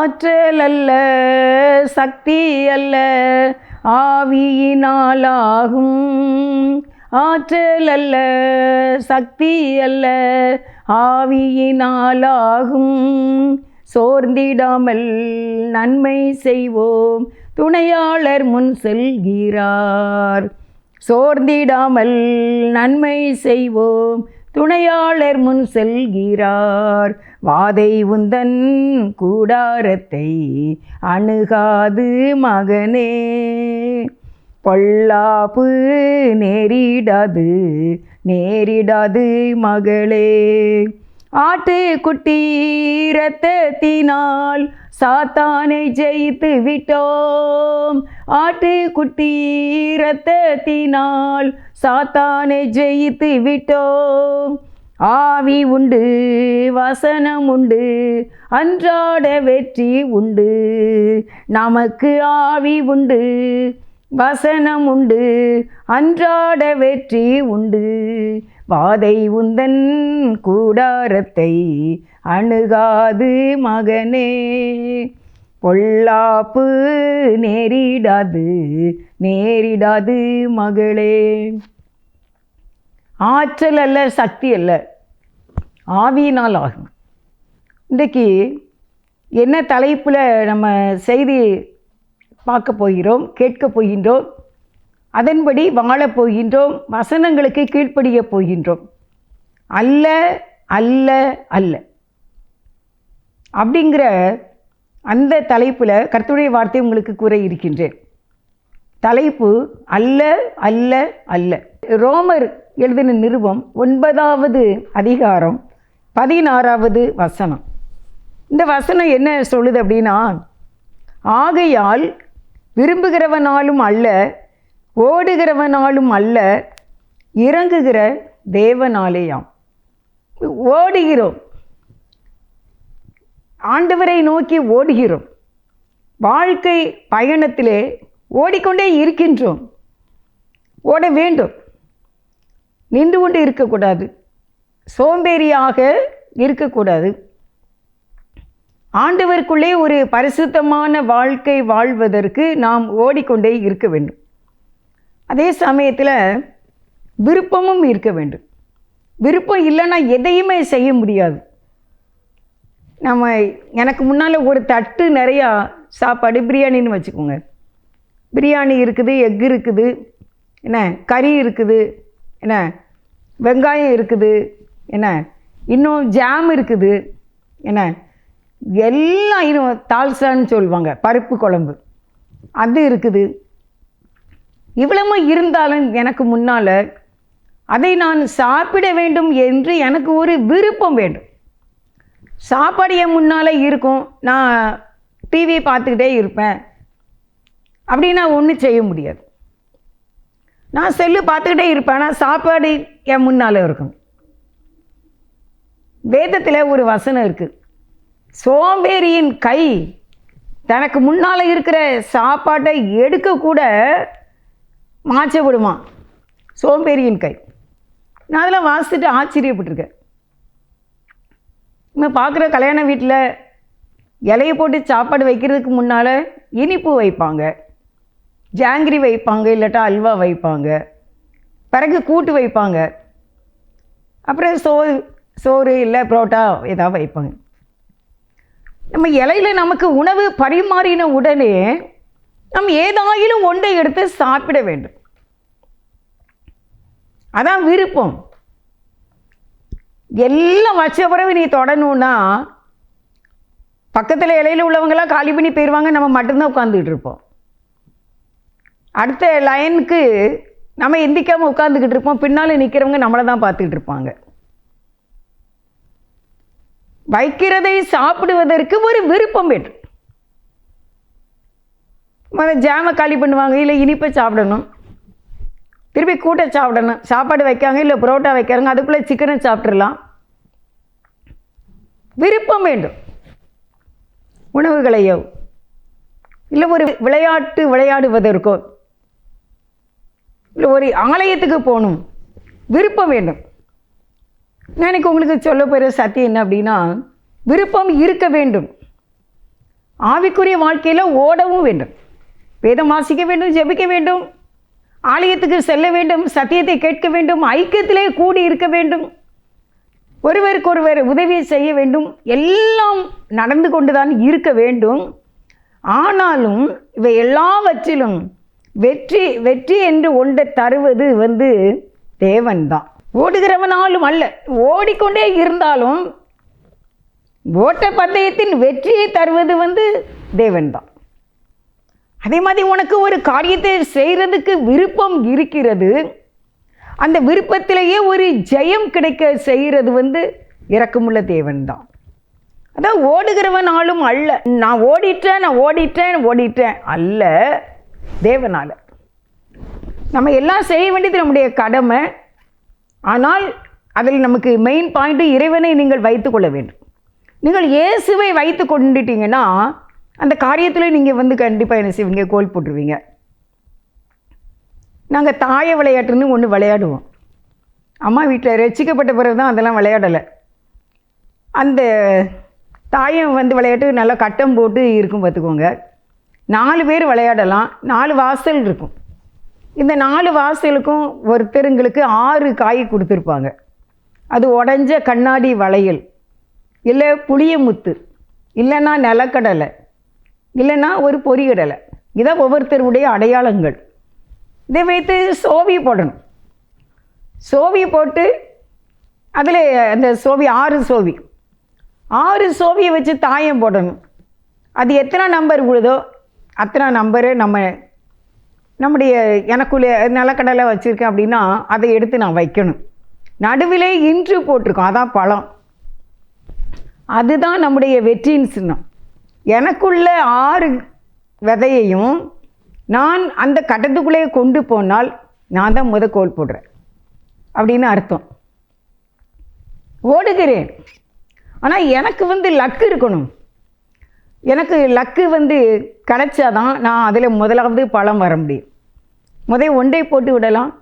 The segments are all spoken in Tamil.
ஆற்றல் அல்ல சக்தி அல்ல ஆவியினாலாகும். ஆற்றல் அல்ல சக்தி அல்ல ஆவியினாலாகும். சோர்ந்திடாமல் நன்மை செய்வோம் துணையாளர் முன் செல்கிறார். சோர்ந்திடாமல் நன்மை செய்வோம் துணையாளர் முன் செல்கிறார். வாதை உந்தன் கூடாரத்தை அணுகாது மகனே. பொல்லாப்பு நேரிடாது நேரிடாது மகளே. ஆட்டுக்குட்டி இரத்தத்தினால் சாத்தானை ஜெயித்து விட்டோம். ஆட்டுக்குட்டி இரத்தத்தினால் சாத்தானை ஜெயித்து விட்டோம். ஆவி உண்டு வசனம் உண்டு அன்றாட வெற்றி உண்டு. நமக்கு ஆவி உண்டு வசனம் உண்டு அன்றாட வெற்றி உண்டு. வாதை உந்தன் கூடாரத்தை அணுகாது மகனே. பொல்லாப்பு நேரிடாது நேரிடாது மகளே. ஆற்றல் அல்ல சக்தி அல்ல. ஆவியினால் ஆகும். இன்றைக்கு என்ன தலைப்பில் நம்ம செய்தி பார்க்க போகிறோம் கேட்க போகின்றோம் அதன்படி வாழப் போகின்றோம் வசனங்களுக்கு கீழ்ப்படிய போகின்றோம். அல்ல அல்ல அல்ல. அப்படிங்கிற அந்த தலைப்பில் கர்த்துடைய வார்த்தை உங்களுக்கு கூற இருக்கின்றேன். தலைப்பு அல்ல அல்ல அல்ல. ரோமர் எழுதின நிருபம் ஒன்பதாவது அதிகாரம் பதினாறாவது வசனம். இந்த வசனம் என்ன சொல்லுது அப்படின்னா ஆகையால் விரும்புகிறவனாலும் அல்ல ஓடுகிறவனாலும் அல்ல இறங்குகிற தேவனாலேயாம். ஓடுகிறோம். ஆண்டவரை நோக்கி ஓடுகிறோம். வாழ்க்கை பயணத்திலே ஓடிக்கொண்டே இருக்கின்றோம். ஓட வேண்டும். நின்று கொண்டு இருக்கக்கூடாது. சோம்பேறியாக இருக்கக்கூடாது. ஆண்டவருக்குள்ளே ஒரு பரிசுத்தமான வாழ்க்கை வாழ்வதற்கு நாம் ஓடிக்கொண்டே இருக்க வேண்டும். அதே சமயத்தில் விருப்பமும் இருக்க வேண்டும். விருப்பம் இல்லைன்னா எதையுமே செய்ய முடியாது. நம்ம எனக்கு முன்னால் ஒரு தட்டு நிறையா சாப்பாடு பிரியாணின்னு வச்சுக்கோங்க. பிரியாணி இருக்குது எக் இருக்குது என்ன கறி இருக்குது என்ன வெங்காயம் இருக்குது என்ன இன்னும் ஜாம் இருக்குது என்ன எல்லாம் இன்னும் தால்சான்னு சொல்லுவாங்க பருப்பு குழம்பு. அது இருக்குது. இவ்வளவும் இருந்தாலும் எனக்கு முன்னால் அதை நான் சாப்பிட வேண்டும் என்று எனக்கு ஒரு விருப்பம் வேண்டும். சாப்பாடு என் முன்னால் இருக்கும். நான் டிவி பார்த்துக்கிட்டே இருப்பேன். அப்படின்னா ஒன்றும் செய்ய முடியாது. நான் செல்லு பார்த்துக்கிட்டே இருப்பேன் ஆனால் சாப்பாடு என் முன்னால் இருக்கும். வேதத்தில் ஒரு வசனம் இருக்குது சோம்பேறியின் கை தனக்கு முன்னால் இருக்கிற சாப்பாட்டை எடுக்கக்கூட மாச்சப்படுமா சோம்பேறியின் கை. நான் அதெல்லாம் வாசித்துட்டு ஆச்சரியப்பட்டிருக்கேன். நம்ம பார்க்குற கல்யாண வீட்டில் இலையை போட்டு சாப்பாடு வைக்கிறதுக்கு முன்னால் இனிப்பு வைப்பாங்க. ஜாங்கிரி வைப்பாங்க இல்லாட்டா அல்வா வைப்பாங்க. பிறகு கூட்டு வைப்பாங்க. அப்புறம் சோறு சோறு இல்லை புரோட்டா ஏதாவது வைப்பாங்க. நம்ம இலையில நமக்கு உணவு பரிமாறின உடனே நம் ஏதாயிலும் ஒன்றை எடுத்து சாப்பிட வேண்டும். அதான் விருப்பம். எல்லாம் வச்ச பிறகு நீ தொடணும்னா பக்கத்தில் இலையில் உள்ளவங்களாம் காலி பண்ணி போயிடுவாங்க நம்ம மட்டும்தான் உட்காந்துக்கிட்டு இருப்போம். அடுத்த லைனுக்கு நம்ம எந்திக்காமல் உட்காந்துக்கிட்டு இருப்போம். பின்னால் நிற்கிறவங்க நம்மளை தான் பார்த்துக்கிட்டு இருப்பாங்க. வைக்கிறதை சாப்பிடுவதற்கு ஒரு விருப்பம் வேண்டும். முதல்ல ஜாமை காலி பண்ணுவாங்க இல்லை இனிப்பை சாப்பிடணும். திருப்பி கூட்டை சாப்பிடணும். சாப்பாடு வைக்காங்க இல்லை புரோட்டா வைக்கிறாங்க அதுக்குள்ளே சிக்கனை சாப்பிட்றலாம் விருப்பம் வேண்டும். உணவுகளையோ இல்லை ஒரு விளையாட்டு விளையாடுவதற்கோ இல்லை ஒரு ஆலயத்துக்கு போகணும். விருப்பம் வேண்டும். நான் எனக்கு உங்களுக்கு சொல்ல போகிற சத்தியம் என்ன அப்படின்னா விருப்பம் இருக்க வேண்டும். ஆவிக்குரிய வாழ்க்கையில் ஓடவும் வேண்டும். வேதம் வாசிக்க வேண்டும் ஜெபிக்க வேண்டும். ஆலயத்துக்கு செல்ல வேண்டும் சத்தியத்தை கேட்க வேண்டும் ஐக்கியத்திலே கூடி இருக்க வேண்டும். ஒருவருக்கொருவர் உதவி செய்ய வேண்டும். எல்லாம் நடந்து கொண்டுதான் இருக்க வேண்டும். ஆனாலும் இவை எல்லாவற்றிலும் வெற்றி வெற்றி என்று ஒன்றை தருவது வந்து தேவன்தான். ஓடுகிறவனாலும் அல்ல ஓடிக்கொண்டே இருந்தாலும் ஓட்ட பந்தயத்தின் வெற்றியை தருவது வந்து தேவன்தான். அதே மாதிரி உனக்கு ஒரு காரியத்தை செய்கிறதுக்கு விருப்பம் இருக்கிறது. அந்த விருப்பத்திலேயே ஒரு ஜெயம் கிடைக்க செய்கிறது வந்து இறக்கமுள்ள தேவன்தான். அதான் ஓடுகிறவனாலும் அல்ல நான் ஓடிட்டேன் நான் ஓடிட்டேன் ஓடிட்டேன் அல்ல. தேவனால். நம்ம எல்லாம் செய்ய வேண்டியது நம்முடைய கடமை. ஆனால் அதில் நமக்கு மெயின் பாயிண்ட்டு இறைவனை நீங்கள் வைத்துக்கொள்ள வேண்டும். நீங்கள் இயேசுவை வைத்து கொண்டுட்டீங்கன்னா அந்த காரியத்தில் நீங்கள் வந்து கண்டிப்பாக என்ன செய்வீங்க? கோல் போட்டுருவீங்க. நாங்கள் தாய விளையாட்டுன்னு ஒன்று விளையாடுவோம். அம்மா வீட்டில் ரசிக்கப்பட்ட பிறகு தான் அதெல்லாம் விளையாடலை. அந்த தாயம் வந்து விளையாட்டு நல்லா கட்டம் போட்டு இருக்கும் பார்த்துக்கோங்க. நாலு பேர் விளையாடலாம் நாலு வாசல் இருக்கும். இந்த நாலு வாசலுக்கும் ஒருத்தருங்களுக்கு ஆறு காய் கொடுத்துருப்பாங்க. அது உடஞ்ச கண்ணாடி வளையல். இல்லை புளியமுத்து இல்லைன்னா நிலக்கடலை இல்லைன்னா ஒரு பொரிகடலை இதான் ஒவ்வொருத்தருடைய அடையாளங்கள். இதை வைத்து சோவி போடணும். சோவி போட்டு அதில் அந்த சோவி ஆறு சோவி. ஆறு சோவியை வச்சு தாயம் போடணும். அது எத்தனை நம்பர் உழுதோ அத்தனை நம்பரு நம்ம நம்முடைய எனக்குள்ளே நிலக்கடலை வச்சுருக்கேன் அப்படின்னா அதை எடுத்து நான் வைக்கணும். நடுவிலே இன்று போட்டிருக்கோம் அதான் பழம். அதுதான் நம்முடைய வெற்றின்னு சின்னம். எனக்குள்ள ஆறு விதையையும் நான் அந்த கட்டத்துக்குள்ளே கொண்டு போனால் நான் தான் முத கோல் போடுறேன். அப்படின்னு அர்த்தம். ஓடுகிறேன். ஆனால் எனக்கு வந்து லக்கு இருக்கணும். எனக்கு லக்கு வந்து கிடச்சாதான் நான் அதில் முதலாவது பழம் வர முடியும். முதல் ஒன்றை போட்டு விடலாம்.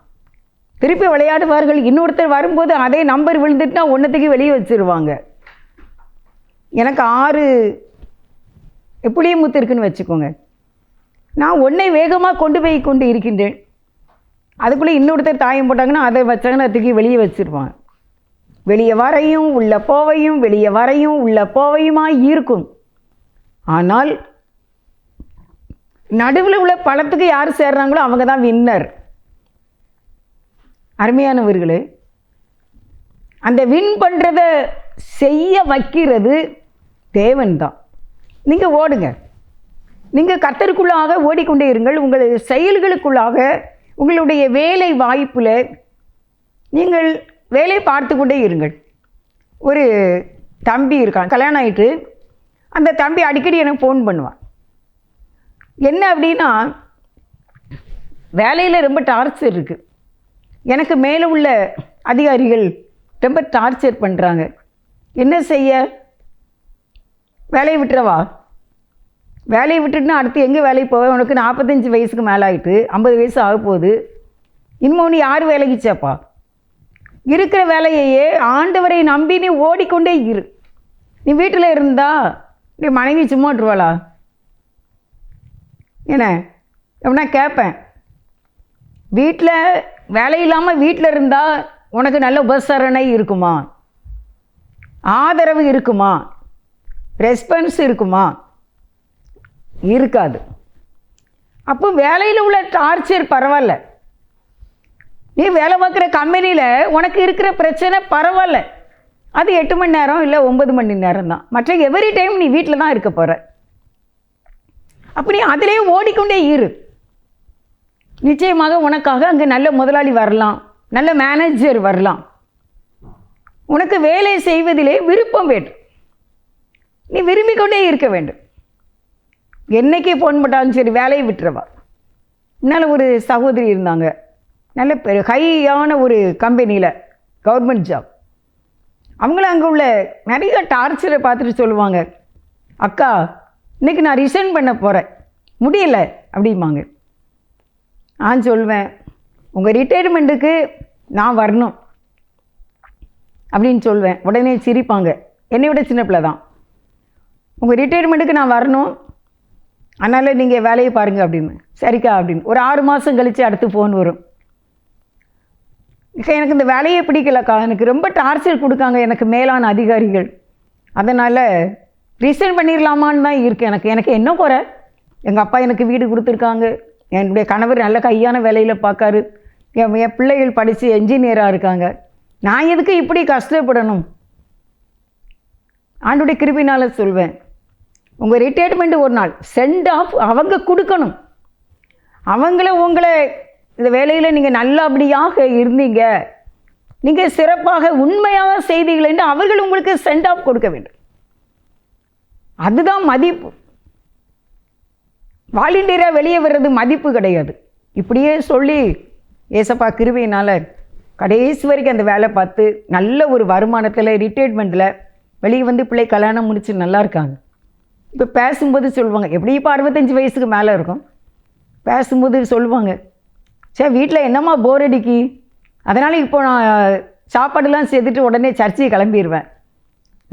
திருப்பி விளையாடுவார்கள். இன்னொருத்தர் வரும்போது அதே நம்பர் விழுந்துட்டுனா ஒன்றத்துக்கு வெளியே வச்சுருவாங்க. எனக்கு ஆறு புளியமுத்து இருக்குன்னு வச்சுக்கோங்க. நான் ஒன்றை வேகமாக கொண்டு போய் கொண்டு இருக்கின்றேன். அதுக்குள்ளே இன்னொருத்தர் தாயம் போட்டாங்கன்னா அதை வச்சாங்கன்னா தூக்கி வெளியே வச்சிருவாங்க. வெளியே வரையும் உள்ள போவையும் வெளியே வரையும் உள்ள போவையுமாக இருக்கும். ஆனால் நடுவில் உள்ள பழத்துக்கு யார் சேர்றாங்களோ அவங்க தான் வின்னர் அருமையானவர்களே அந்த வின் பண்ணுறத செய்ய வைக்கிறது தேவன் தான். நீங்கள் ஓடுங்க. நீங்கள் கத்தருக்குள்ளாக ஓடிக்கொண்டே இருங்கள். உங்கள் செயல்களுக்குள்ளாக உங்களுடைய வேலை வாய்ப்பில் நீங்கள் வேலை பார்த்து கொண்டே இருங்கள். ஒரு தம்பி இருக்கான் கல்யாணம் ஆகிட்டு அந்த தம்பி அடிக்கடி எனக்கு ஃபோன் பண்ணுவான் என்ன அப்படின்னா வேலையில் ரொம்ப டார்ச்சர் இருக்குது எனக்கு மேலே உள்ள அதிகாரிகள் ரொம்ப டார்ச்சர் பண்ணுறாங்க என்ன செய்ய? வேலையை விட்டுறவா? வேலையை விட்டுட்டுனா அடுத்து எங்கே வேலைக்கு போவேன் உனக்கு நாற்பத்தஞ்சு வயசுக்கு மேலே ஆகிட்டு ஐம்பது வயசு ஆக போகுது. இன்னும் நீ யார் வேலைக்கு சேப்பா? இருக்கிற வேலையையே ஆண்டவரை நம்பி நீ ஓடிக்கொண்டே இரு. நீ வீட்டில் இருந்தா இப்படி மனைவி சும்மா விட்டுருவாளா? என்ன? எப்படின்னா கேட்பேன் வீட்டில் வேலை இல்லாமல் வீட்டில் இருந்தால் உனக்கு நல்ல உபசரணை இருக்குமா? ஆதரவு இருக்குமா? ரெஸ்பான்ஸ் இருக்குமா? இருக்காது. அப்போ வேலையில் உள்ள டார்ச்சர் பரவாயில்ல. நீ வேலை பார்க்குற கம்பெனியில் உனக்கு இருக்கிற பிரச்சனை பரவாயில்ல. அது எட்டு மணி நேரம் இல்லை ஒன்பது மணி நேரம் தான். மற்ற எவ்ரி டைம் நீ வீட்டில் தான் இருக்க போகிற அப்படி அதிலே ஓடிக்கொண்டே இரு. நிச்சயமாக உனக்காக அங்கே நல்ல முதலாளி வரலாம். நல்ல மேனேஜர் வரலாம். உனக்கு வேலை செய்வதிலே விருப்பம் வேண்டும். நீ விரும்பிக் கொண்டே இருக்க வேண்டும். என்னைக்கு ஃபோன் பண்ணாலும் சரி வேலையை விட்டுறவா. என்னால் ஒரு சகோதரி இருந்தாங்க. நல்ல பெரு ஹையான ஒரு கம்பெனியில் கவர்மெண்ட் ஜாப் அவங்களும் அங்கே உள்ள நிறைய டார்ச்சரை பார்த்துட்டு சொல்லுவாங்க. அக்கா இன்றைக்கி நான் ரிசைன் பண்ண போகிறேன் முடியலை அப்படிம்பாங்க. நான் சொல்வேன் உங்கள் ரிட்டையர்மெண்ட்டுக்கு நான் வரணும் அப்படின்னு சொல்வேன். உடனே சிரிப்பாங்க. என்னை விட சின்ன பிள்ளை தான். உங்கள் ரிட்டையர்மெண்ட்டுக்கு நான் வரணும். அதனால் நீங்கள் வேலையை பாருங்கள் அப்படின்னு. சரிக்கா அப்படின்னு. ஒரு ஆறு மாதம் கழித்து அடுத்து ஃபோன் வரும். எனக்கு இந்த வேலையே பிடிக்கலக்கா. எனக்கு ரொம்ப டார்ச்சர் கொடுக்காங்க எனக்கு மேலான அதிகாரிகள். அதனால் ரிசைன் பண்ணிடலாமான்னு தான் இருக்கு எனக்கு. எனக்கு என்ன குறை? எங்கள் அப்பா எனக்கு வீடு கொடுத்துருக்காங்க. என்னுடைய கணவர் நல்ல கையான வேலையில் பார்க்காரு என் என் பிள்ளைகள் படித்து என்ஜினியராக இருக்காங்க. நான் எதுக்கு இப்படி கஷ்டப்படணும்? ஆண்டுடைய கிருபினால சொல்வேன். உங்கள் ரிட்டையர்மெண்ட் ஒரு நாள். சென்ட் ஆஃப் அவங்க கொடுக்கணும். அவங்கள உங்களை இந்த வேலையில் நீங்கள் நல்லபடியாக இருந்தீங்க. நீங்கள் சிறப்பாக உண்மையாக செய்தீர்கள் என்று அவர்கள் உங்களுக்கு சென்ட் ஆஃப் கொடுக்க வேண்டும். அதுதான் மதிப்பு. வாலண்டியராக வெளியே வர்றது மதிப்பு கிடையாது. இப்படியே சொல்லி ஏசப்பா கிருபையினால் கடைசி வரைக்கும் அந்த வேலை பார்த்து நல்ல ஒரு வருமானத்தில் ரிட்டையர்மெண்ட்டில் வெளியே வந்து பிள்ளை கல்யாணம் முடிச்சு நல்லா இருக்காங்க. இப்போ பேசும்போது சொல்லுவாங்க எப்படி இப்போ அறுபத்தஞ்சு வயசுக்கு மேலே இருக்கும்? பேசும்போது சொல்லுவாங்க சே வீட்டில் என்னம்மா போர் அடிக்கி? அதனால் இப்போ நான் சாப்பாடுலாம் சேர்த்துட்டு உடனே சர்ச்சையை கிளம்பிடுவேன்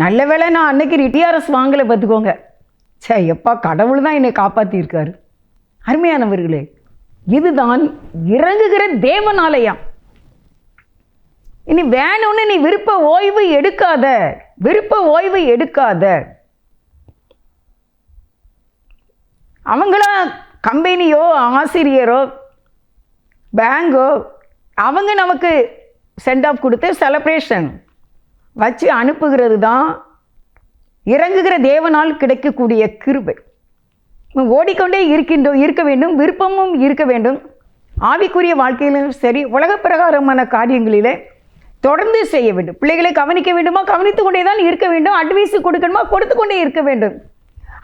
நல்ல வேளை நான் அன்னைக்கு ரிட்டியாரஸ் வாங்கலை பார்த்துக்கோங்க. சே எப்பா கடவுள் தான் என்னை காப்பாற்றியிருக்காரு அருமையானவர்களே இதுதான் இறங்குகிற தேவனாலயம். இனி வேணும்னு நீ விருப்ப ஓய்வு எடுக்காத. விருப்ப ஓய்வு எடுக்காத. அவங்களா கம்பெனியோ ஆசிரியரோ பேங்கோ அவங்க நமக்கு சென்ட் ஆஃப் கொடுத்து செலப்ரேஷன் வச்சு அனுப்புகிறது தான் இறங்குகிற தேவனால் கிடைக்கக்கூடிய கிருபை. ஓடிக்கொண்டே இருக்கின்றோம் இருக்க வேண்டும் விருப்பமும் இருக்க வேண்டும். ஆவிக்குரிய வாழ்க்கையிலும் சரி உலக பிரகாரமான காரியங்களிலே தொடர்ந்து செய்ய வேண்டும். பிள்ளைகளை கவனிக்க வேண்டுமா? கவனித்து கொண்டே தான் இருக்க வேண்டும். அட்வைஸ் கொடுக்கணுமா? கொடுத்து கொண்டே இருக்க வேண்டும்.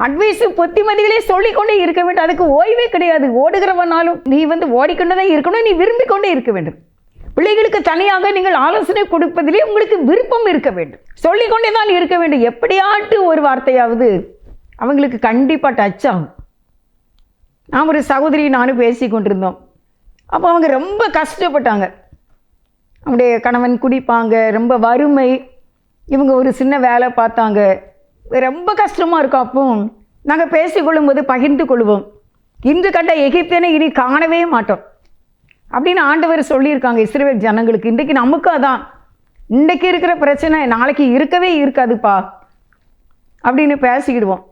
அட்வைஸ் புத்திமதிகளே சொல்லிக்கொண்டே இருக்க வேண்டும். அதுக்கு ஓய்வே கிடையாது. ஓடுகிறவனாலும் நீ வந்து ஓடிக்கொண்டு தான் இருக்கணும். நீ விரும்பி கொண்டே இருக்க வேண்டும். பிள்ளைகளுக்கு தனியாக நீங்கள் ஆலோசனை கொடுப்பதிலே உங்களுக்கு விருப்பம் இருக்க வேண்டும். சொல்லிக்கொண்டே தான் இருக்க வேண்டும். எப்படியாட்டு ஒரு வார்த்தையாவது அவங்களுக்கு கண்டிப்பாக டச் ஆகும். நான் ஒரு சகோதரி நானும் பேசி கொண்டிருந்தோம். அப்போ அவங்க ரொம்ப கஷ்டப்பட்டாங்க. அவங்களுடைய கணவன் குடிப்பாங்க. ரொம்ப வறுமை. இவங்க ஒரு சின்ன வேலை பார்த்தாங்க. ரொம்ப கஷ்டமாக இருக்கும் அப்போ. நாங்கள் பேசிக்கொள்ளும்போது பகிர்ந்து கொள்வோம். இன்று கண்ட எகிப்தியனை இனி காணவே மாட்டோம். அப்படின்னு ஆண்டவர் சொல்லியிருக்காங்க இஸ்ரேல் ஜனங்களுக்கு. இன்றைக்கு நமக்கும் அதான். இன்றைக்கு இருக்கிற பிரச்சனை நாளைக்கு இருக்கவே இருக்காதுப்பா. அப்படின்னு பேசிக்கிடுவோம்.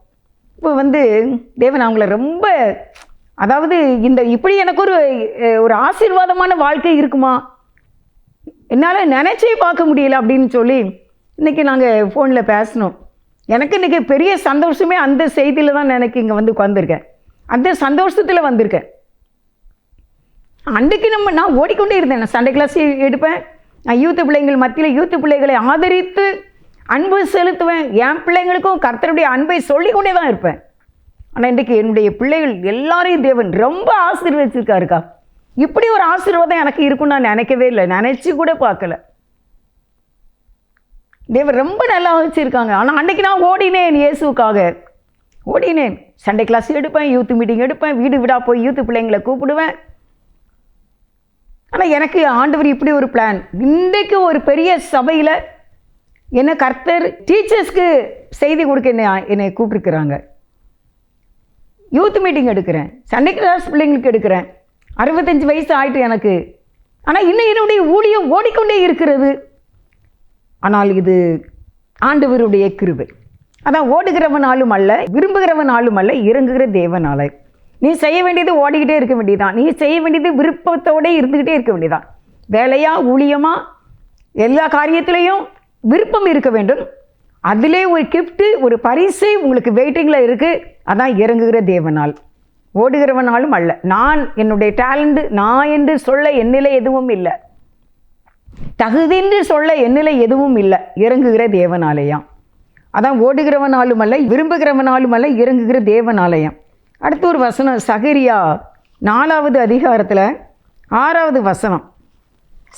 இப்போ வந்து தேவன் அவங்கள ரொம்ப அதாவது இந்த இப்படி எனக்கு ஒரு ஒரு ஆசீர்வாதமான வாழ்க்கை இருக்குமா? என்னால் நினச்சே பார்க்க முடியல அப்படின்னு சொல்லி இன்றைக்கி நாங்கள் ஃபோனில் பேசினோம். எனக்கு இன்றைக்கி பெரிய சந்தோஷமே அந்த செய்தியில் தான் எனக்கு இங்கே வந்து உட்காந்துருக்கேன் அந்த சந்தோஷத்தில் வந்திருக்கேன். அன்றைக்கு நம்ம நான் ஓடிக்கொண்டே இருந்தேன். நான் சண்டே கிளாஸ் எடுப்பேன். நான் யூத்து பிள்ளைங்கள் மத்தியில் யூத்து பிள்ளைகளை ஆதரித்து அன்பு செலுத்துவேன். என் பிள்ளைங்களுக்கும் கர்த்தருடைய அன்பை சொல்லிக்கொண்டே தான் இருப்பேன். ஆனால் இன்றைக்கு என்னுடைய பிள்ளைகள் எல்லாரையும் தேவன் ரொம்ப ஆசீர்வதிச்சிருக்காருக்கா இப்படி ஒரு ஆசீர்வாதம் எனக்கு இருக்கும்னு நான் நினைக்கவே இல்லை. நினச்சி கூட பார்க்கல. தேவர் ரொம்ப நல்லா வச்சுருக்காங்க. ஆனால் அன்னைக்கு நான் ஓடினேன் இயேசுக்காக ஓடினேன். சண்டே கிளாஸ் எடுப்பேன் யூத் மீட்டிங் எடுப்பேன் வீடு வீடாக போய் யூத்து பிள்ளைங்களை கூப்பிடுவேன். ஆனால் எனக்கு ஆண்டவர் இப்படி ஒரு பிளான் இன்றைக்கு ஒரு பெரிய சபையில் என்ன கர்த்தர் டீச்சர்ஸ்க்கு செய்தி கொடுக்க என்னை என்னை கூப்பிட்டுருக்குறாங்க. யூத் மீட்டிங் எடுக்கிறேன். சண்டே கிளாஸ் பிள்ளைங்களுக்கு எடுக்கிறேன். அறுபத்தஞ்சு வயசு ஆயிட்டு எனக்கு. ஆனால் இன்னும் என்னுடைய ஊழியம் ஓடிக்கொண்டே இருக்கிறது. ஆனால் இது ஆண்டவருடைய கிருபை. அதான் ஓடுகிறவனாலும் அல்ல விரும்புகிறவனாலும் அல்ல இறங்குகிற தேவனால நீ செய்ய வேண்டியது ஓடிக்கிட்டே இருக்க வேண்டியதான் நீ செய்ய வேண்டியது விருப்பத்தோடே இருந்துக்கிட்டே இருக்க வேண்டியதான் வேலையா ஊழியமா எல்லா காரியத்திலையும் விருப்பம் இருக்க வேண்டும். அதிலே ஒரு கிஃப்ட்டு ஒரு பரிசு உங்களுக்கு வெயிட்டிங்கில் இருக்குது அதான் இறங்குகிற தேவனால் ஓடுகிறவனாலும் அல்ல. நான் என்னுடைய டேலண்ட்டு நான் என்று சொல்ல என்னிலே எதுவும் இல்லை. தகுதின்று சொல்ல என்னில் எதுவும் இல்லை. இறங்குகிற தேவனாலயம். அதான் ஓடுகிறவனாலும் அல்ல விரும்புகிறவனாலும் அல்ல இறங்குகிற தேவனாலயம். அடுத்து ஒரு வசனம் சகரியா நாலாவது அதிகாரத்தில் ஆறாவது வசனம்.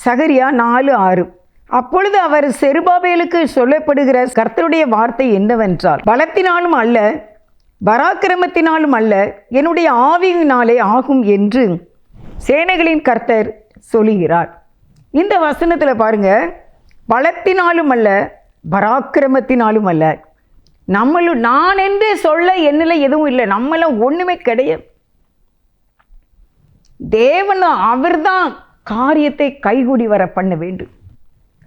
சகரியா நாலு ஆறு. அப்பொழுது அவர் செருபாபேலுக்கு சொல்லப்படுகிற கர்த்தருடைய வார்த்தை என்னவென்றால் பலத்தினாலும் அல்ல பராக்கிரமத்தினாலும் அல்ல என்னுடைய ஆவியினாலே ஆகும் என்று சேனைகளின் கர்த்தர் சொல்லுகிறார். இந்த வசனத்தில் பாருங்கள் பலத்தினாலும் அல்ல பராக்கிரமத்தினாலும் அல்ல. நம்மளும் நான் என்று சொல்ல என்னில் எதுவும் இல்லை. நம்மள ஒன்றுமே கிடையாது. தேவன் அவர்தான் காரியத்தை கைகூடி வர பண்ண வேண்டும்.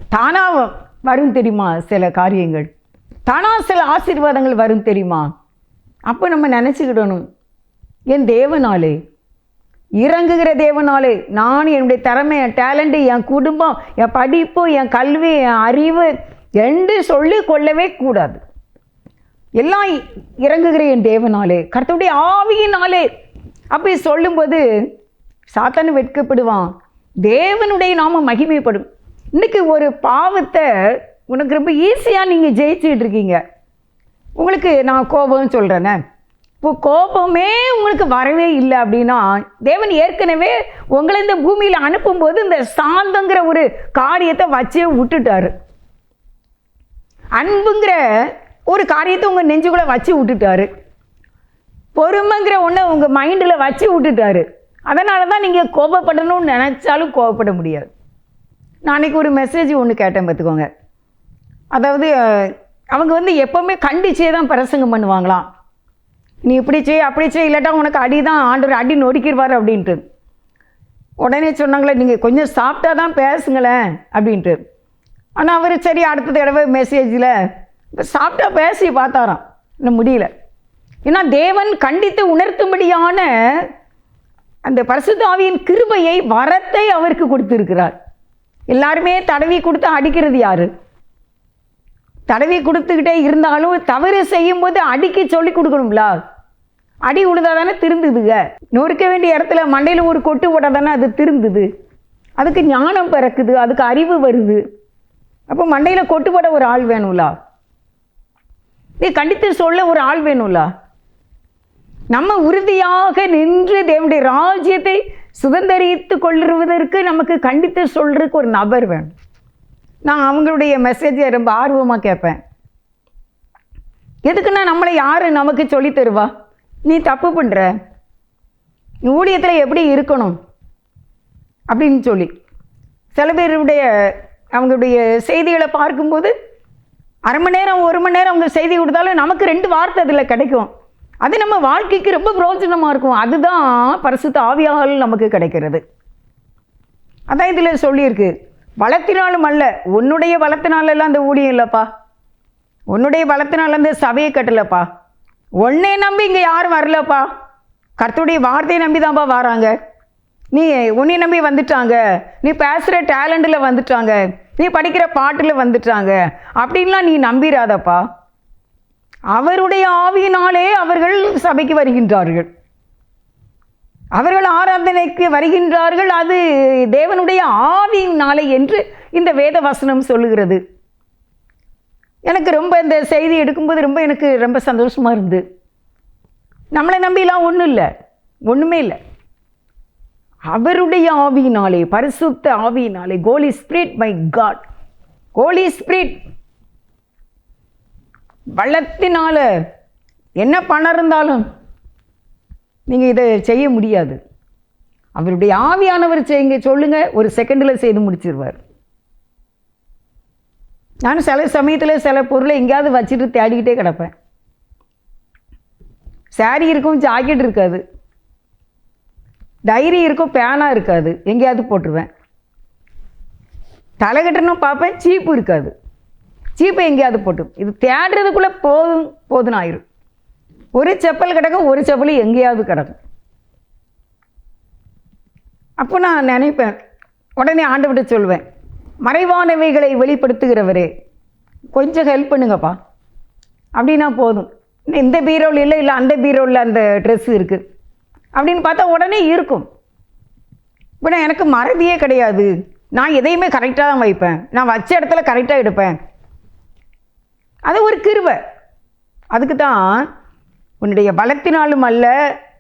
தானாக வரும் தெரியுமா சில காரியங்கள்? தானாக சில ஆசீர்வாதங்கள் வரும் தெரியுமா? அப்போ நம்ம நினச்சிக்கிடணும் என் தேவனாலே இறங்குகிற தேவனாலே நான் என்னுடைய திறமை என் டேலண்ட்டு என் குடும்பம் என் படிப்பு என் கல்வி என் அறிவு என்று சொல்லி கொள்ளவே கூடாது. எல்லாம் இறங்குகிற என் தேவனாலே கருத்துடைய ஆவியினாலே. அப்படி சொல்லும்போது சாத்தானு வெட்கப்படுவான். தேவனுடைய நாம மகிமைப்படும். இன்னைக்கு ஒரு பாவத்தை உனக்கு ரொம்ப ஈஸியாக நீங்கள் ஜெயிச்சுட்டு இருக்கீங்க. உங்களுக்கு நான் கோபம் சொல்கிறேனே இப்போ கோபமே உங்களுக்கு வரவே இல்லை அப்படின்னா தேவன் ஏற்கனவே உங்களை இந்த பூமியில் அனுப்பும்போது இந்த சாந்தங்கிற ஒரு காரியத்தை வச்சே விட்டுட்டாரு. அன்புங்கிற ஒரு காரியத்தை உங்கள் நெஞ்சுக்குள்ளே வச்சு விட்டுட்டாரு. பொறுமைங்கிற ஒன்றை உங்கள் மைண்டில் வச்சு விட்டுட்டாரு. அதனால தான் நீங்கள் கோபப்படணும்னு நினச்சாலும் கோபப்பட முடியாது. நான் அன்றைக்கி ஒரு மெசேஜ் ஒன்று கேட்டேன் பார்த்துக்கோங்க. அதாவது அவங்க வந்து எப்போவுமே கண்டிச்சே தான் பிரசங்கம் பண்ணுவாங்களாம். நீ இப்படி செய் அப்படி செய் இல்லாட்டா உனக்கு அடி தான் ஆண்டவர் அடி நொடிக்கிடுவார் அப்படின்ட்டு. உடனே சொன்னாங்களே நீங்கள் கொஞ்சம் சாப்பிட்டா தான் பேசுங்களேன் அப்படின்ட்டு. ஆனால் அவர் சரி அடுத்த தடவை மெசேஜில் சாப்பிட்டா பேசி பார்த்தாராம். இன்னும் முடியல. ஏன்னா தேவன் கண்டித்து உணர்த்தும்படியான அந்த பரசுதாவியின் கிருபையை வரத்தை அவருக்கு கொடுத்துருக்கிறார். எல்லாருமே தடவி கொடுத்து அடிக்கிறது யார்? தடவி கொடுத்துக்கிட்டே இருந்தாலும் தவறு செய்யும்போது அடிக்க சொல்லி கொடுக்கணும்ல? அடி உழுதாதானே தானே திருந்துதுங்க நொறுக்க வேண்டிய இடத்துல மண்டையில் ஒரு கொட்டு போட்டால் தானே அது திருந்துது? அதுக்கு ஞானம் பிறக்குது அதுக்கு அறிவு வருது. அப்போ மண்டையில் கொட்டு போட ஒரு ஆள் வேணும்லா? நீ கண்டித்து சொல்ல ஒரு ஆள் வேணும்லா? நம்ம உறுதியாக நின்று தேவனுடைய ராஜ்யத்தை சுதந்திரித்து கொள்ளுவதற்கு நமக்கு கண்டித்து சொல்றதுக்கு ஒரு நபர் வேணும். நான் அவங்களுடைய மெசேஜை ரொம்ப ஆர்வமாக கேட்பேன். எதுக்குன்னா நம்மளை யார் நமக்கு சொல்லி தருவா? நீ தப்பு பண்ணுற நீ ஊழியத்தில் எப்படி இருக்கணும்? அப்படின்னு சொல்லி. சில பேருடைய அவங்களுடைய செய்திகளை பார்க்கும்போது அரை மணி நேரம் ஒரு மணி நேரம் அவங்க செய்தி கொடுத்தாலும் நமக்கு ரெண்டு வார்த்தை அதில் கிடைக்கும். அது நம்ம வாழ்க்கைக்கு ரொம்ப பிரோஜனமாக இருக்கும். அதுதான் பரிசுத்த ஆவியாகல் நமக்கு கிடைக்கிறது. அதான் இதில் சொல்லியிருக்கு. வளர்த்தினாலும் அல்ல உன்னுடைய பலத்தினாலெல்லாம் அந்த ஊழியம் இல்லைப்பா. உன்னுடைய வளர்த்தினால அந்த சபையை கட்டலப்பா. உன்னை நம்பி இங்கே யாரும் வரலப்பா. கர்த்தருடைய வார்த்தையை நம்பி தான்ப்பா வராங்க. நீ உன்னை நம்பி வந்துட்டாங்க. நீ பேசுகிற டேலண்டில் வந்துட்டாங்க. நீ படிக்கிற பாட்டில் வந்துட்டாங்க. அப்படின்லாம் நீ நம்பிராதப்பா. அவருடைய ஆவியினாலே அவர்கள் சபைக்கு வருகின்றார்கள். அவர்கள் ஆராதனைக்கு வருகின்றார்கள். அது தேவனுடைய ஆவியினாலே என்று இந்த வேத வசனம் சொல்லுகிறது. எனக்கு ரொம்ப இந்த செய்தி எடுக்கும்போது ரொம்ப எனக்கு ரொம்ப சந்தோஷமாக இருந்தது. நம்மளை நம்பிலாம் ஒன்றும் இல்லை. ஒன்றுமே இல்லை. அவருடைய ஆவியினாலே பரிசுத்த ஆவியினாலே holy spirit my God holy spirit வள்ளத்தினால என்ன பணம் இருந்தாலும் நீங்கள் இதை செய்ய முடியாது. அவருடைய ஆவியானவர் செய்யுங்க சொல்லுங்கள் ஒரு செகண்டில் செய்து முடிச்சிருவார். நான் சில சமயத்தில் சில பொருளை எங்கேயாவது வச்சுட்டு தேடிக்கிட்டே கிடப்பேன். saree இருக்கும் ஜாக்கெட் இருக்காது. டைரி இருக்கும் பேனா இருக்காது. எங்கேயாவது போட்டுருவேன். தலைகட்டணும் பார்ப்பேன் சீப்பு இருக்காது. சீப்பை எங்கேயாவது போட்டு இது தேடுறதுக்குள்ளே போதும் போதுன்னு ஆயிரும். ஒரு செப்பல் கிடக்கும் ஒரு செப்பல் எங்கேயாவது கிடக்கும். அப்போ நான் நினைப்பேன். உடனே ஆண்டவர்கிட்ட சொல்லுவேன் மறைவானவைகளை வெளிப்படுத்துகிறவரே. கொஞ்சம் ஹெல்ப் பண்ணுங்கப்பா. அப்படின்னா போதும். இன்னும் இந்த பீரோவில் இல்லை இல்லை அந்த பீரோவில் அந்த ட்ரெஸ் இருக்குது அப்படின்னு பார்த்தா உடனே இருக்கும். இப்போ நான் எனக்கு மறதியே கிடையாது. நான் எதையுமே கரெக்டாக தான் வைப்பேன். நான் வச்ச இடத்துல கரெக்டாக எடுப்பேன். அது ஒரு கிருவை அதுக்கு தான் உன்னுடைய பலத்தினாலும் அல்ல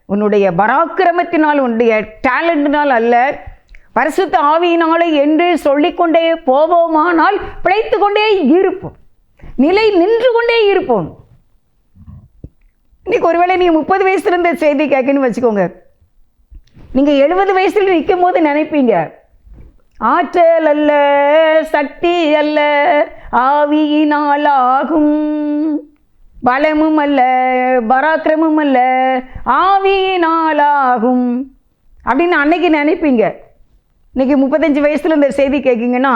உன்னுடைய பராக்கிரமத்தினால் உன்னுடைய டேலண்ட்டினால் அல்ல பரிசுத்த ஆவியினாலே என்று சொல்லிக்கொண்டே போவோமானால் பிழைத்து கொண்டே இருப்போம். நிலை நின்று கொண்டே இருப்போம். இன்னைக்கு ஒருவேளை நீ முப்பது வயசுலேருந்து செய்தி கேட்கணும்னு வச்சுக்கோங்க. நீங்கள் எழுபது வயசில் நிற்கும் போது நினைப்பீங்க. ஆற்றல் அல்ல சக்தி அல்ல ஆவியினால் ஆகும். பலமும் அல்ல பராக்கிரமும் அல்ல ஆவியினாலாகும் அப்படின்னு அன்னைக்கு நினைப்பீங்க. இன்றைக்கி முப்பத்தஞ்சு வயசில் இந்த செய்தி கேட்கிங்கன்னா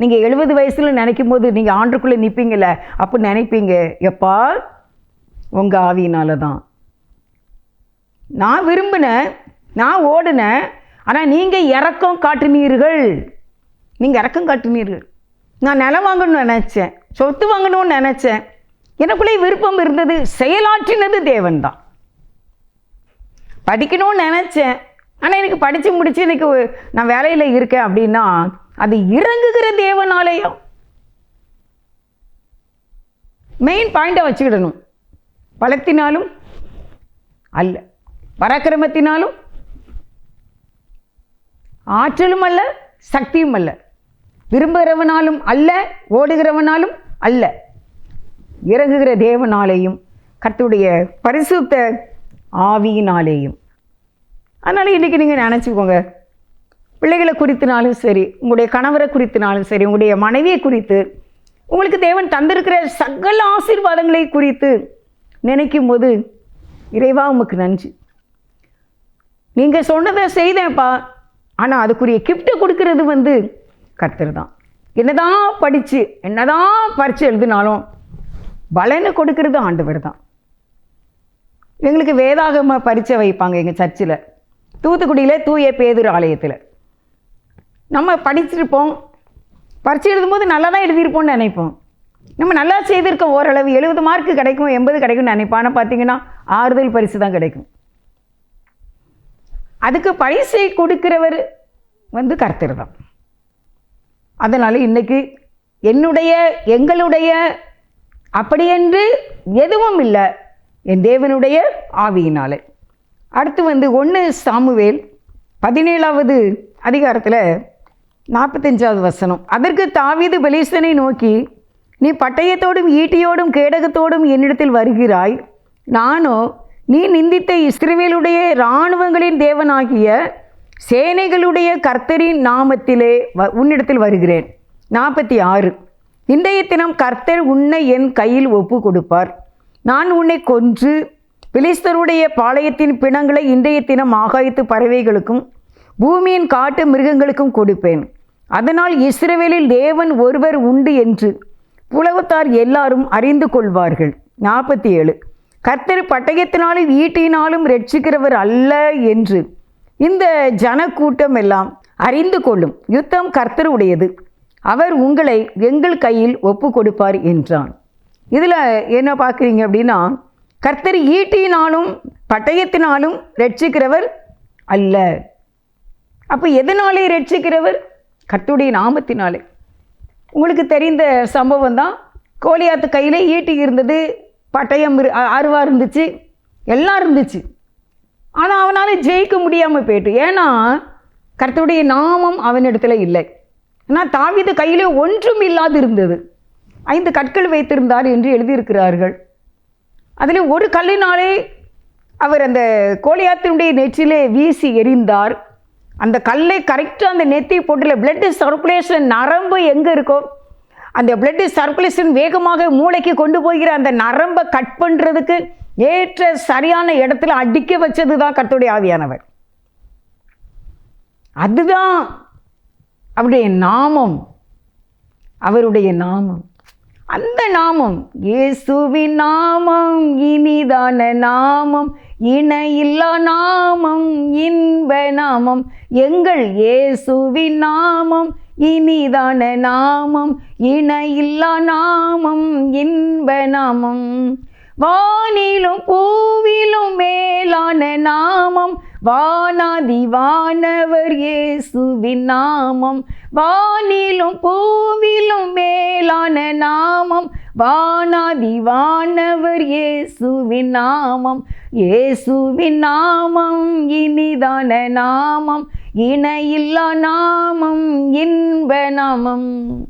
நீங்கள் எழுபது வயசில் நினைக்கும் போது நீங்கள் ஆண்டுக்குள்ளே நிற்பீங்கள அப்போ நினைப்பீங்க எப்பா உங்கள் ஆவியினால தான் நான் விரும்பினேன் நான் ஓடினேன் ஆனால் நீங்கள் இறக்கம் காட்டினீர்கள். நீங்கள் இறக்கம் காட்டினீர்கள். நான் நிலம் வாங்கணும்னு நினச்சேன் சொத்து வாங்கணும்னு நினச்சேன். எனக்குள்ளே விருப்பம் இருந்தது செயலாற்றினது தேவன் தான். படிக்கணும்னு நினச்சேன் ஆனால் எனக்கு படித்து முடித்து எனக்கு நான் வேலையில் இருக்கேன் அப்படின்னா அது இறங்குகிற தேவனாலயம் மெயின் பாயிண்ட்டை வச்சுக்கிடணும். பலத்தினாலும் அல்ல. பராக்கிரமத்தினாலும் ஆற்றலும் அல்ல சக்தியும் அல்ல. விரும்புகிறவனாலும் அல்ல ஓடுகிறவனாலும் அல்ல. இறங்குகிற தேவனாலேயும் கத்துடைய பரிசுத்த ஆவியினாலேயும். அதனால் இன்றைக்கி நீங்கள் நினச்சிக்கோங்க. பிள்ளைகளை குறித்தினாலும் சரி உங்களுடைய கணவரை குறித்தினாலும் சரி உங்களுடைய மனைவியை குறித்து உங்களுக்கு தேவன் தந்திருக்கிற சகல ஆசீர்வாதங்களை குறித்து நினைக்கும் போது இறைவா உமக்கு நன்றி. நீங்கள் சொன்னதை செய்தேன்ப்பா ஆனால் அதுக்குரிய கிஃப்ட்டை கொடுக்கறது வந்து கர்த்தர் தான். என்னதான் படித்து என்னதான் பரிச்சு எழுதினாலும் பலனை கொடுக்கறது ஆண்டவர் தான். எங்களுக்கு வேதாகமாக பரிச்சை வைப்பாங்க எங்கள் சர்ச்சில். தூத்துக்குடியில் தூய பேதூர் ஆலயத்தில். நம்ம படிச்சிருப்போம் பரிச்சை எழுதும்போது நல்லா தான் எழுதியிருப்போம்னு நினைப்போம். நம்ம நல்லா செய்திருக்கோம் ஓரளவு எழுபது மார்க்கு கிடைக்கும் எண்பது கிடைக்கும்னு நினைப்போம். ஆனால் பார்த்தீங்கன்னா ஆறுதல் பரிசு தான் கிடைக்கும். அதுக்கு பரிசை கொடுக்கிறவர் வந்து கர்த்தர் தான். அதனால் இன்னைக்கு என்னுடைய எங்களுடைய அப்படியென்று எதுவும் இல்லை. என் தேவனுடைய ஆவியினாலே. அடுத்து வந்து ஒன்று சாமுவேல். பதினேழாவது அதிகாரத்தில் நாற்பத்தஞ்சாவது வசனம். அதற்கு தாவீது பெலிஸ்தனை நோக்கி நீ பட்டயத்தோடும் ஈட்டியோடும் கேடகத்தோடும் என்னிடத்தில் வருகிறாய். நானோ நீ நிந்தித்த இஸ்ரேவேலுடைய இராணுவங்களின் தேவனாகிய சேனைகளுடைய கர்த்தரின் நாமத்திலே வ உன்னிடத்தில் வருகிறேன். நாற்பத்தி ஆறு. இன்றைய தினம் கர்த்தர் உன்னை என் கையில் ஒப்பு கொடுப்பார் நான் உன்னை கொன்று பிலிஸ்தருடைய பாளையத்தின் பிணங்களை இன்றைய தினம் ஆகாயத்து பறவைகளுக்கும் பூமியின் காட்டு மிருகங்களுக்கும் கொடுப்பேன். அதனால் இஸ்ரவேலில் தேவன் ஒருவர் உண்டு என்று புலவத்தார் எல்லாரும் அறிந்து கொள்வார்கள். நாற்பத்தி ஏழு கர்த்தர் பட்டயத்தினாலும் ஈட்டினாலும் ரட்சிக்கிறவர் அல்ல என்று இந்த ஜனக்கூட்டம் எல்லாம் அறிந்து கொள்ளும் யுத்தம் கர்த்தருடையது. அவர் உங்களை எங்கள் கையில் ஒப்பு கொடுப்பார் என்றான். இதில் என்ன பார்க்குறீங்க அப்படின்னா கர்த்தர் ஈட்டியினாலும் பட்டயத்தினாலும் ரட்சிக்கிறவர் அல்ல. அப்போ எதனாலே ரட்சிக்கிறவர் கர்த்தருடைய நாமத்தினாலே. உங்களுக்கு தெரிந்த சம்பவம் தான் கோலியாத்து கையில் ஈட்டி இருந்தது பட்டயம் இரு அருவா இருந்துச்சு எல்லாம் இருந்துச்சு. ஆனால் அவனால் ஜெயிக்க முடியாமல் போயிட்டு ஏன்னா கர்த்தருடைய நாமம் அவனிடத்துல இல்லை. ஆனால் தாவித கையில் ஒன்றும் இல்லாது இருந்தது. ஐந்து கற்கள் வைத்திருந்தார் என்று எழுதியிருக்கிறார்கள். அதில் ஒரு கல்லினாலே அவர் அந்த கோலியாத்தினுடைய நெற்றிலே வீசி எறிந்தார். அந்த கல்லை கரெக்டாக அந்த நெத்தி போட்டுல பிளட் சர்க்குலேஷன் நரம்பு எங்கே இருக்கோ அந்த பிளட் சர்க்குலேஷன் வேகமாக மூளைக்கு கொண்டு போகிற அந்த நரம்பை கட் பண்ணுறதுக்கு ஏற்ற சரியான இடத்துல அடிக்க வச்சது தான் கர்த்தருடைய ஆவியானவர். அதுதான் அவருடைய நாமம். அவருடைய நாமம். அந்த நாமம் இயேசுவின் நாமம் இனிதான நாமம் இணையில்லா நாமம் இன்ப நாமம் எங்கள் இயேசுவின் நாமம் இனிதான நாமம் இணையில்லா நாமம் இன்ப நாமம். வானிலும் பூவிலும் மேலான நாமம் வானாதி வானவர் இயேசுவின் நாமம். வானிலும் பூவிலும் மேலான நாமம். வானாதி வானவர் இயேசுவின் நாமம். இயேசுவின் நாமம் இனிதான நாமம். இணையில்லா நாமம் இன்ப நாமம்.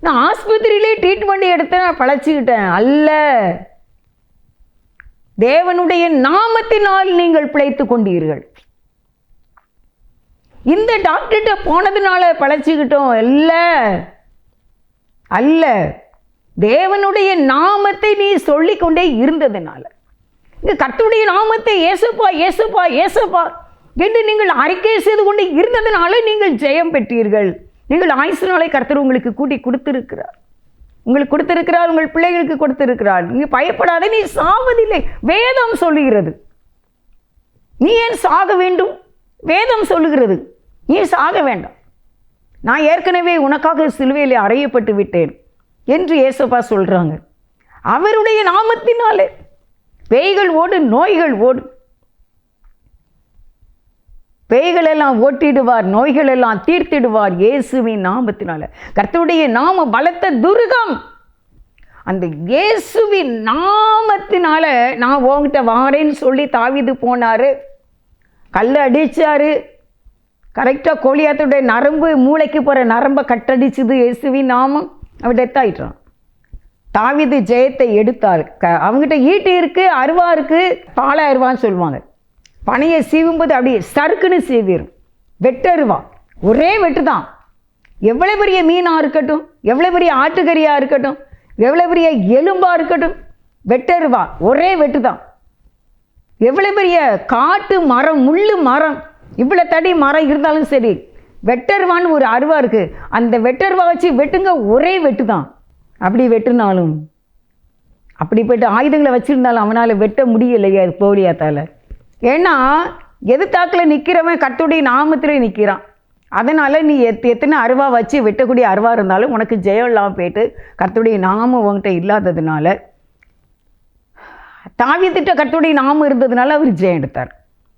நான் ஆஸ்பத்திரியிலே ட்ரீட்மெண்ட் எடுத்து நான் பழச்சிக்கிட்டேன். அல்ல. தேவனுடைய நாமத்தினால் நீங்கள் பிழைத்து கொண்டீர்கள். இந்த டாக்டர்கிட்ட போனதுனால பழச்சிக்கிட்டோம். அல்ல. அல்ல. தேவனுடைய நாமத்தை நீ சொல்லிக்கொண்டே இருந்ததுனால. இந்த கர்த்தருடைய நாமத்தை ஏசப்பா ஏசப்பா ஏசப்பா என்று நீங்கள் அறிக்கை செய்து கொண்டு இருந்ததுனால நீங்கள் ஜெயம் பெற்றீர்கள். நீங்கள் ஆயுசு நாளை கர்த்தர் உங்களுக்கு கூட்டி கொடுத்திருக்கிறார். உங்களுக்கு கொடுத்திருக்கிறார் உங்கள் பிள்ளைகளுக்கு கொடுத்திருக்கிறார் நீ பயப்படாத நீ சாவதில்லை. வேதம் சொல்லுகிறது. நீ ஏன் சாக வேண்டும்? வேதம் சொல்லுகிறது. நீ சாக வேண்டாம். நான் ஏற்கனவே உனக்காக சிலுவையில் அறையப்பட்டு விட்டேன் என்று ஏசப்பா சொல்கிறாங்க அவருடைய நாமத்தினாலே பேய்கள் ஓடும் நோய்கள் ஓடும் பேய்களெல்லாம் ஓட்டிடுவார் நோய்கள் எல்லாம் தீர்த்திடுவார் இயேசுவின் நாமத்தினால. கர்த்தருடைய நாம பலத்த துர்கம். அந்த இயேசுவின் நாமத்தினால நான் உன்கிட்ட வாரேன்னு சொல்லி தாவிது போனார். கல் அடித்தார் கரெக்டாக கோழியாத்துடைய நரம்பு மூளைக்கு போகிற நரம்பை கட்டடிச்சுது இயேசுவின் நாமம். அவன் டெத் தாவிது ஜெயத்தை எடுத்தார். க அவங்ககிட்ட ஈட்டி இருக்கு அருவா இருக்குது பால அருவான்னு சொல்லுவாங்க. பனையை சீவும்போது அப்படியே சறுக்குன்னு சீவிரும். வெட்டருவா. ஒரே வெட்டு தான் எவ்வளோ பெரிய மீனாக இருக்கட்டும் எவ்வளோ பெரிய ஆட்டுக்கறியாக இருக்கட்டும் எவ்வளோ பெரிய எலும்பாக இருக்கட்டும் வெட்டருவா. ஒரே வெட்டு தான் எவ்வளோ பெரிய காட்டு மரம் முள்ளு மரம் இவ்வளோ தடி மரம் இருந்தாலும் சரி வெட்டருவான்னு ஒரு அருவா இருக்குது அந்த வெட்டருவா வச்சு வெட்டுங்க ஒரே வெட்டு தான் அப்படி வெட்டுனாலும் அப்படிப்பட்ட ஆயுதங்களை வச்சுருந்தாலும் அவனால் வெட்ட முடியலையா அது போலியாத்தால். ஏன்னா எதிர்த்தாக்கில் நிற்கிறவன் கத்துடைய நாமத்தில் நிற்கிறான் அதனால் நீ எத் எத்தனை அருவா வச்சு வெட்டக்கூடிய அருவா இருந்தாலும் உனக்கு ஜெயம் இல்லாமல் போயிட்டு கத்துடைய நாமம் உன்கிட்ட இல்லாததுனால தாவித்திட்ட கத்துடைய நாமம் இருந்ததுனால அவர் ஜெயம் எடுத்தார்.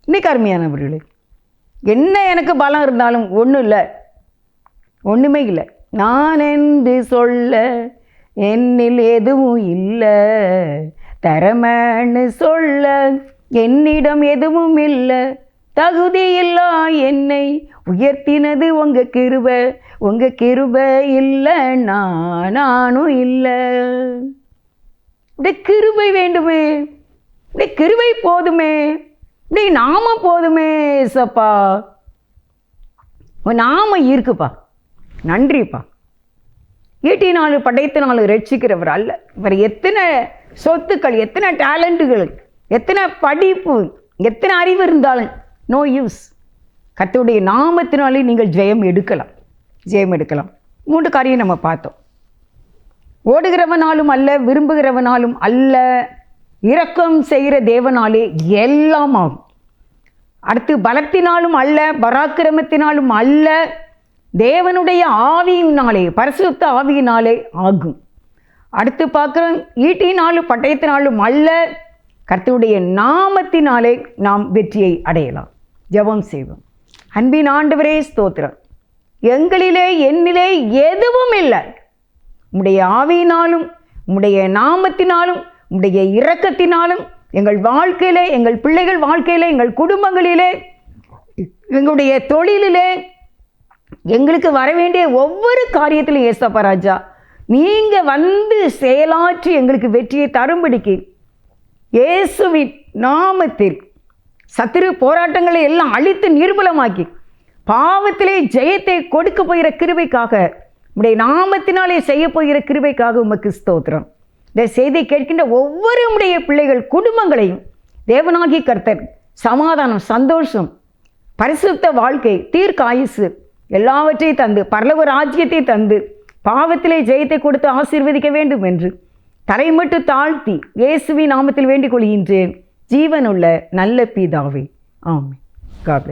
இன்னைக்கு அருமையானவர்களே என்ன எனக்கு பலம் இருந்தாலும் ஒன்றும் இல்லை. ஒன்றுமே இல்லை. நான் என்று சொல்ல என்னில் எதுவும் இல்லை. தரமன்னு சொல்ல என்னிடம் எதுவும் இல்லை. தகுதியில்லா என்னை. உயர்த்தினது உங்க கிருப. உங்க கிருப இல்லை நான் நானும் இல்லை. இப்படி கிருபை வேண்டுமே. இப்படி கிருபை போதுமே. இப்படி நாம போதுமே சப்பா. நாம இருக்குப்பா. நன்றிப்பா. ஈட்டினாலு படைத்தினாலும் ரட்சிக்கிறவர் அல்ல. இவர் எத்தனை சொத்துக்கள் எத்தனை டேலண்ட்டுகள் எத்தனை படிப்பு எத்தனை அறிவு இருந்தாலும் நோ யூஸ் கத்துடைய நாமத்தினாலே நீங்கள் ஜெயம் எடுக்கலாம். ஜெயம் எடுக்கலாம். மூன்று காரியம் நம்ம பார்த்தோம். ஓடுகிறவனாலும் அல்ல விரும்புகிறவனாலும் அல்ல இரக்கம் செய்கிற தேவனாலே எல்லாம் ஆகும். அடுத்து பலத்தினாலும் அல்ல பராக்கிரமத்தினாலும் அல்ல தேவனுடைய ஆவியினாலே பரிசுத்த ஆவியினாலே ஆகும். அடுத்து பார்க்குறோம் ஈட்டினாலும் பட்டயத்தினாலும் அல்ல கர்த்தருடைய நாமத்தினாலே நாம் வெற்றியை அடையலாம். ஜெபம் செய்வோம். அன்பின் ஆண்டவரே ஸ்தோத்திரம். எங்களிலே என்னிலே எதுவும் இல்லை. உம்முடைய ஆவியினாலும் உம்முடைய நாமத்தினாலும் உம்முடைய இரக்கத்தினாலும் எங்கள் வாழ்க்கையிலே எங்கள் பிள்ளைகள் வாழ்க்கையிலே எங்கள் குடும்பங்களிலே எங்களுடைய தொழிலிலே எங்களுக்கு வர வேண்டிய ஒவ்வொரு காரியத்திலும் ஏசப்பா ராஜா நீங்கள் வந்து செயலாற்றி எங்களுக்கு வெற்றியை தரும்படிக்கு இயேசுவின் நாமத்தில் சத்துரு போராட்டங்களை எல்லாம் அழித்து நிர்மூலமாக்கி பாவத்திலே ஜெயத்தை கொடுக்க போகிற கிருபைக்காக உடைய நாமத்தினாலே செய்ய போகிற கிருபைக்காக உமக்கு ஸ்தோத்திரம். இந்த செய்தி கேட்கின்ற ஒவ்வொரு உடைய பிள்ளைகள் குடும்பங்களையும் தேவனாகி கர்த்தர் சமாதானம் சந்தோஷம் பரிசுத்த வாழ்க்கை தீர்க்க ஆயுசு எல்லாவற்றையும் தந்து பரலவ ராஜ்யத்தை தந்து பாவத்திலே ஜெயத்தை கொடுத்து ஆசீர்வதிக்க வேண்டும் என்று தலைமட்டு தாழ்த்தி இயேசுவின் நாமத்தில் வேண்டிக் கொள்கின்றேன். ஜீவனுள்ள நல்ல பிதாவே. ஆமே God.